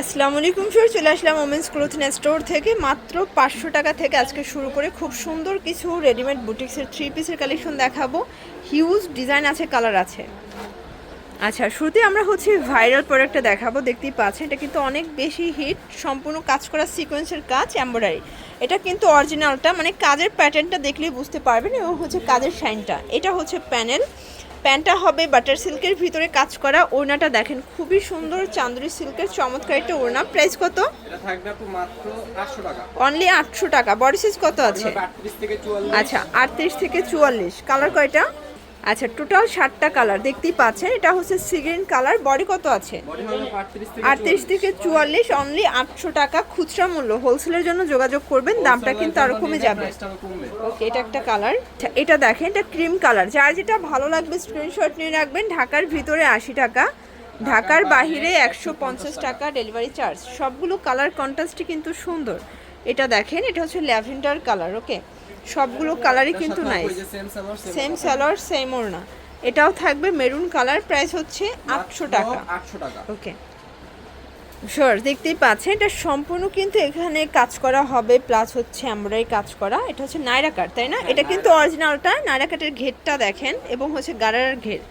আসসালামু আলাইকুম স্যার চলে আসলাম ওমেন্স ক্লোথিং স্টোর থেকে। মাত্র পাঁচশো টাকা থেকে আজকে শুরু করে খুব সুন্দর কিছু রেডিমেড বুটিক্সের থ্রি পিসের কালেকশন দেখাবো। হিউজ ডিজাইন আছে কালার আছে। আচ্ছা শুরুতে আমরা হচ্ছে ভাইরাল প্রোডাক্টটা দেখাবো, দেখতেই পাচ্ছেন। এটা কিন্তু অনেক বেশি হিট সম্পূর্ণ কাজ করা সিকোয়েন্সের কাজ এম্ব্রয়ডারি এটা কিন্তু অরিজিনালটা মানে কাজের প্যাটার্নটা দেখলেই বুঝতে পারবেন, এবং হচ্ছে কাজের শাইনটা এটা হচ্ছে প্যানেল প্যান্টটা হবে বাটার সিল্কের ভিতরে কাজ করা ওড়নাটা দেখেন খুবই সুন্দর চান্দুরি সিল্কের চমৎকার একটা ওড়না। প্রাইস কত? এটা থাকবে আপু মাত্র 800 টাকা। অনলি আটশো টাকা। বডি সাইজ কত আছে? 38 থেকে 44 আচ্ছা আটত্রিশ থেকে চুয়াল্লিশ। কালার কয়টা? আচ্ছা টোটাল সাতটা কালার দেখতেই পাচ্ছেন এটা হচ্ছে সিগ্রিন কালার বডি কত আছে? বডি হবে 38 থেকে আটত্রিশ থেকে চুয়াল্লিশ অনলি আটশো টাকা খুচরা মূল্য। হোলসেলের জন্য যোগাযোগ করবেন দামটা কিন্তু আরও কমে যাবে। ওকে এটা একটা কালার আচ্ছা এটা দেখেন এটা ক্রিম কালার যার যেটা ভালো লাগবে স্ক্রিনশট নিয়ে রাখবেন ঢাকার ভিতরে আশি টাকা। ঢাকার বাহিরে একশো পঞ্চাশ টাকা ডেলিভারি চার্জ। সবগুলো কালার কন্ট্রাস্টই কিন্তু সুন্দর। এটা দেখেন এটা হচ্ছে ল্যাভেন্ডার কালার ওকে? সবগুলো কালারই কিন্তু nice same salwar same salwar same ওড়না। এটাও থাকবে মেরুন কালার প্রাইস হচ্ছে আটশো টাকা। 800 টাকা। ওকে। শিওর দেখতেই পাচ্ছেন এটা সম্পূর্ণ কিন্তু এখানে কাজ করা হবে প্লাস হচ্ছে এমব্রয়ডারি কাজ করা। এটা হচ্ছে নাইরা কাট তাই না? এটা কিন্তু অরিজিনালটা নাইরা কাটের ঘেরটা দেখেন এবং হচ্ছে গারার ঘের।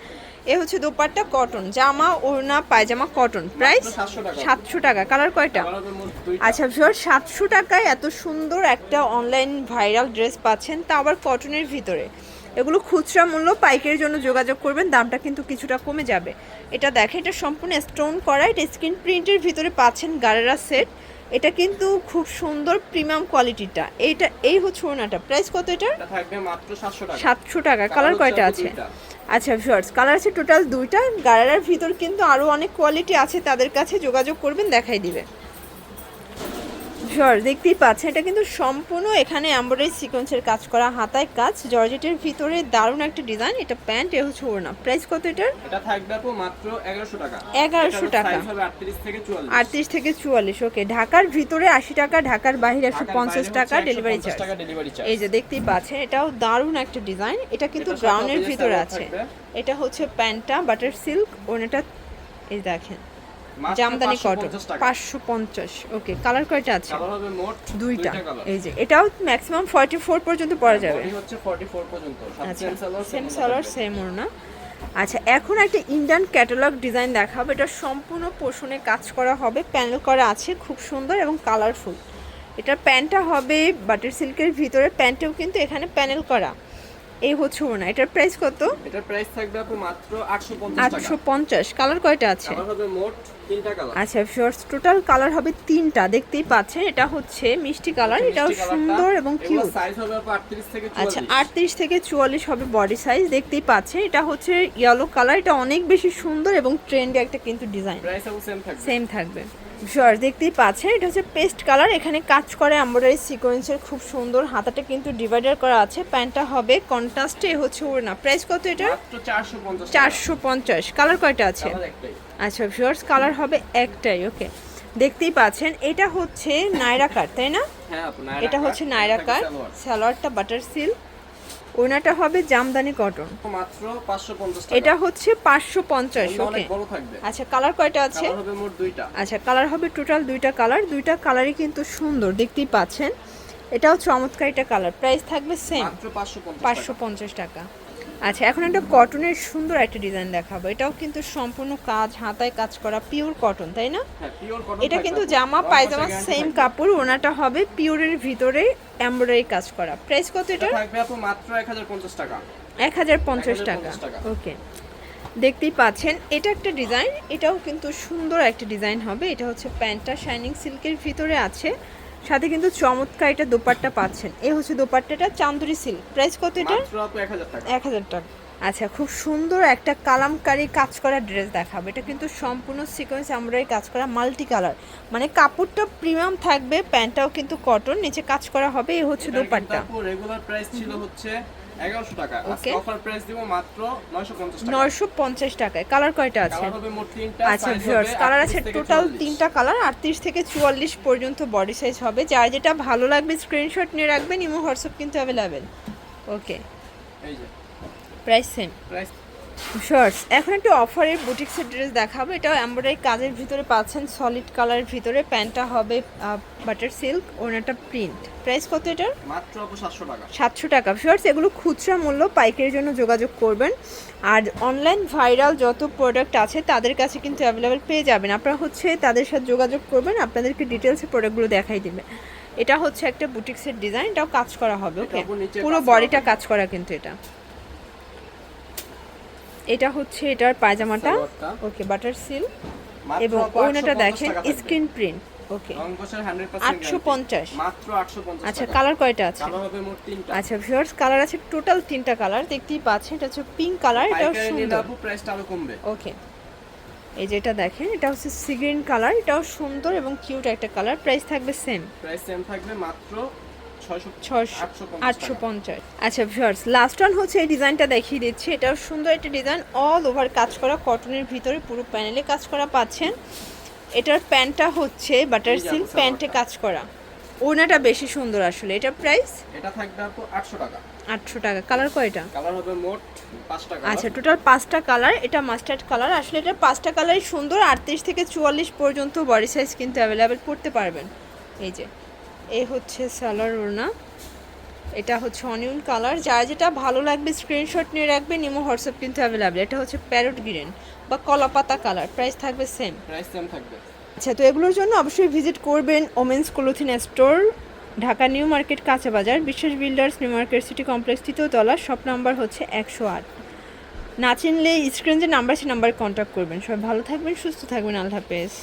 এ হচ্ছে দোপাট্টা কটন জামা ওড়না পায়জামা কটন। প্রাইস সাতশো টাকা। কালার কয়টা? আচ্ছা ভিউয়ার সাতশো টাকায় এত সুন্দর একটা অনলাইন ভাইরাল ড্রেস পাচ্ছেন তা আবার কটনের ভিতরে। এগুলো খুচরা মূল্য পাইকারির জন্য যোগাযোগ করবেন দামটা কিন্তু কিছুটা কমে যাবে। এটা দেখেন এটা সম্পূর্ণ স্টোন করা এটা স্ক্রিন প্রিন্টের ভিতরে পাচ্ছেন গারেরা সেট এটা কিন্তু খুব সুন্দর প্রিমিয়াম কোয়ালিটিটা এইটা এই হচ্ছে ওনাটা প্রাইস কত এটা এটা থাকবে মাত্র 700 টাকা। সাতশো টাকা। কালার কয়টা আছে। আচ্ছা শর্টস কালার আছে টোটাল দুইটা। গারারার ভিতর কিন্তু আরও অনেক কোয়ালিটি আছে, তাদের কাছে যোগাযোগ করবেন, দেখাই দিবে। শর্ট দেখতেই পাচ্ছেন এটা কিন্তু সম্পূর্ণ এখানে এমব্রয়ডারি সিকোয়েন্সের কাজ করা হাতায় কাজ। জর্জেটের ভিতরে দারুণ একটা ডিজাইন এটা প্যান্ট এ হচ্ছে ওড়না। প্রাইস কত এটার? এটা থাকবে আপু মাত্র 1100 টাকা। 1100 টাকা। 38 থেকে 44 আটত্রিশ থেকে চুয়াল্লিশ ওকে। ঢাকার ভিতরে আশি টাকা ঢাকার বাইরে একশো পঞ্চাশ টাকা ডেলিভারি 150 টাকা ডেলিভারি চার্জ এই যে দেখতেই পাচ্ছেন এটাও দারুণ একটা ডিজাইন। এটা কিন্তু ব্রাউনের ভিতরে আছে। এটা হচ্ছে প্যান্টটা বাটার সিল্ক ওনাটা এই দেখেন। জামদানি কটন 550 পাঁচশো পঞ্চাশ। ওকে কালার কয়টা আছে? কালার হবে মোট দুইটা। এই যে এটাও ম্যাক্সিমাম ফর্টি ফোর পর্যন্ত পরা যাবে। বডি হচ্ছে 44 পর্যন্ত। সাথে আচ্ছা সেম সালোয়ার সেম ওড়না আচ্ছা এখন একটা ইন্ডিয়ান ক্যাটালগ ডিজাইন দেখাবো। এটা সম্পূর্ণ পোষণে কাজ করা হবে। প্যানেল করা আছে খুব সুন্দর এবং কালারফুল এটার প্যান্টটা হবে বাটার সিল্কের ভিতরে। প্যান্টেও কিন্তু এখানে প্যানেল করা। এই হচ্ছে ওড়না। এটার প্রাইস কত? এটার প্রাইস থাকবে আপু মাত্র 850 টাকা। কালার কয়টা আছে? কালার হবে মোট তিনটা কালার আচ্ছা শর্টস টোটাল কালার হবে তিনটা। দেখতেই পাচ্ছেন এটা হচ্ছে মিষ্টি কালার এটাও সুন্দর এবং কিউট সাইজ হবে 38 থেকে 44 আচ্ছা আটত্রিশ থেকে চুয়াল্লিশ হবে বডি সাইজ দেখতেই পাচ্ছেন এটা হচ্ছে ইয়েলো কালার এটা অনেক বেশি সুন্দর এবং ট্রেন্ডি একটা কিন্তু ডিজাইন প্রাইস সেম থাকবে। সেম থাকবে। শিওর দেখতেই পাচ্ছেন এটা হচ্ছে পেস্ট কালার এখানে কাজ করে এমব্রয়ডারি সিকোয়েন্সের খুব সুন্দর হাতাটা কিন্তু ডিভাইডার করা আছে প্যান্টটা হবে কন্ট্রাস্টে হচ্ছে ওড়না প্রাইস কত এটা? মাত্র 450 চারশো পঞ্চাশ কালার কয়টা আছে? একটাই। আচ্ছা ভিউয়ার্স কালার হবে একটাই ওকে দেখতেই পাচ্ছেন এটা হচ্ছে নাইরা কাট তাই না? হ্যাঁ এটা হচ্ছে নাইরা কাট সালোয়ারটা বাটার সিল্ক ওনাটা হবে জামদানি কটন। মাত্র 550 টাকা। এটা হচ্ছে পাঁচশো পঞ্চাশ ওগুলো ওকে বড় থাকবে। আচ্ছা কালার কয়টা আছে? কালার হবে মোট দুইটা। আচ্ছা কালার হবে টোটাল দুইটা কালার। দুইটা কালারই কিন্তু সুন্দর দেখতেই পাচ্ছেন। এটাও চমৎকার একটা কালার। প্রাইস থাকবে সেম মাত্র 550 পাঁচশো পঞ্চাশ টাকা। আচ্ছা এখন একটা কটনের সুন্দর একটা ডিজাইন দেখাবো। এটাও কিন্তু সম্পূর্ণ কাজ হাতায় কাজ করা পিওর কটন তাই না? হ্যাঁ এটা কিন্তু জামা পায়জামা সেম কাপড় ওনাটা হবে পিওরের ভিতরে এমব্রয়ডারি কাজ করা। প্রাইস কত এটা থাকবে আপু মাত্র 1050 এক হাজার পঞ্চাশ টাকা। 1050 টাকা। ওকে দেখতেই পাচ্ছেন এটা একটা ডিজাইন এটাও কিন্তু সুন্দর একটা ডিজাইন হবে। এটা হচ্ছে প্যান্টটা শাইনিং সিল্কের ভিতরে আছে। সাথে কিন্তু চমৎকার এটা দোপাট্টা পাচ্ছেন। এ হচ্ছে দোপাট্টাটা চান্দুরি সিল্ক। প্রাইস কত এটা মাত্র 1000 টাকা। এক হাজার টাকা। আচ্ছা খুব সুন্দর একটা কালামকারি কাজ করা ড্রেস দেখাবো। এটা কিন্তু সম্পূর্ণ সিকোয়েন্স এমব্রয়ডারি কাজ করা মাল্টি কালার মানে কাপড়টা প্রিমিয়াম থাকবে প্যান্টটাও কিন্তু কটন নিচে কাজ করা হবে এ হচ্ছে দোপাট্টা। রেগুলার প্রাইস ছিল হচ্ছে 1100 টাকা। আজকে অফার প্রাইস দিব মাত্র 950 টাকা। নয়শো পঞ্চাশ টাকায় কালার কয়টা আছে? কালার হবে মোট তিনটা আচ্ছা ভিউয়ার্স কালার আছে টোটাল তিনটা কালার আটত্রিশ থেকে চুয়াল্লিশ পর্যন্ত বডি সাইজ হবে। যার যেটা ভালো লাগবে স্ক্রিনশট নিয়ে রাখবেন ইমো হোয়াটসঅ্যাপ কিন্তু অ্যাভেলেবেল ওকে এই যে। প্রাইস সেম প্রাইস শর্টস এখন একটা অফারের বুটিক্সের ড্রেস দেখাবো। এটাও এমব্রয়ডারি কাজের ভিতরে পাচ্ছেন সলিড কালারের ভিতরে। প্যান্টটা হবে বাটার সিল্ক ওনাটা প্রিন্ট প্রাইস কত এটার? মাত্র আপু সাতশো টাকা। সাতশো টাকা। শর্টস এগুলো খুচরা মূল্য পাইকারির জন্য যোগাযোগ করবেন। আর অনলাইন ভাইরাল যত প্রোডাক্ট আছে তাদের কাছে কিন্তু অ্যাভেলেবেল পেয়ে যাবেন। আপনারা হচ্ছে তাদের সাথে যোগাযোগ করবেন আপনাদেরকে ডিটেলসে প্রোডাক্টগুলো দেখাই দেবে। এটা হচ্ছে একটা বুটিক্সের ডিজাইন এটাও কাজ করা হবে ওকে এটা পুরো বডিটা কাজ করা কিন্তু এটা। এটা হচ্ছে এটার পায়জামাটা। ওকে বাটার সিল এবং ওনাটা দেখেন স্ক্রিন প্রিন্ট ওকে রং 100% আটশো পঞ্চাশ। মাত্র 850 আচ্ছা কালার কয়টা আছে? আচ্ছা ভিউয়ার্স কালার আছে টোটাল তিনটা কালার দেখতেই পাচ্ছেন এটা হচ্ছে পিঙ্ক কালার পাইকারি সুন্দর। ওকে এই যেটা দেখেন এটা হচ্ছে সি গ্রিন কালার এটাও সুন্দর এবং কিউট একটা কালার প্রাইস থাকবে সেম প্রাইস সেম থাকবে মাত্র 600 ছশো 850 আটশো পঞ্চাশ আচ্ছা ভিউয়ার্স লাস্ট ওয়ান হচ্ছে এই ডিজাইনটা দেখিয়ে দিচ্ছি। এটাও সুন্দর একটা ডিজাইন অল ওভার কাজ করা কটনের ভিতরে পুরো প্যানেলে কাজ করা পাচ্ছেন। এটার প্যান্টটা হচ্ছে বাটার সিল্ক প্যান্টে কাজ করা। ওনাটা বেশি সুন্দর আসলে। এটার প্রাইস এটা থাকবে আপু 800 টাকা। আটশো টাকা। কালার কয়টা কালার হবে মোট 5টা কালার আচ্ছা টোটাল পাঁচটা কালার এটা মাস্টার্ড কালার আসলে এটা পাঁচটা কালারই সুন্দর। আটত্রিশ থেকে চুয়াল্লিশ পর্যন্ত বডি সাইজ কিন্তু অ্যাভেলেবেল করতে পারবেন। এই যে। এই হচ্ছে সালোয়ার ওড়না। এটা হচ্ছে অনিয়ন কালার। যার যেটা ভালো লাগবে স্ক্রিনশট নিয়ে রাখবেন ইমো হোয়াটসঅ্যাপ কিন্তু অ্যাভেলেবেল এটা হচ্ছে প্যারট গ্রিন বা কলাপাতা কালার। প্রাইস থাকবে সেম প্রাইস সেম থাকবে। আচ্ছা তো এগুলোর জন্য অবশ্যই ভিজিট করবেন women's clothing store Dhaka new market কাঁচা বাজার Biswas builders new market city complex তৃতীয় তলা শপ নাম্বার হচ্ছে একশো আট। না চিনলে স্ক্রিন যে নাম্বার আছে নাম্বারে কন্ট্যাক্ট করবেন। সবাই ভালো থাকবেন সুস্থ থাকবেন। আল্লাহ হাফেজ।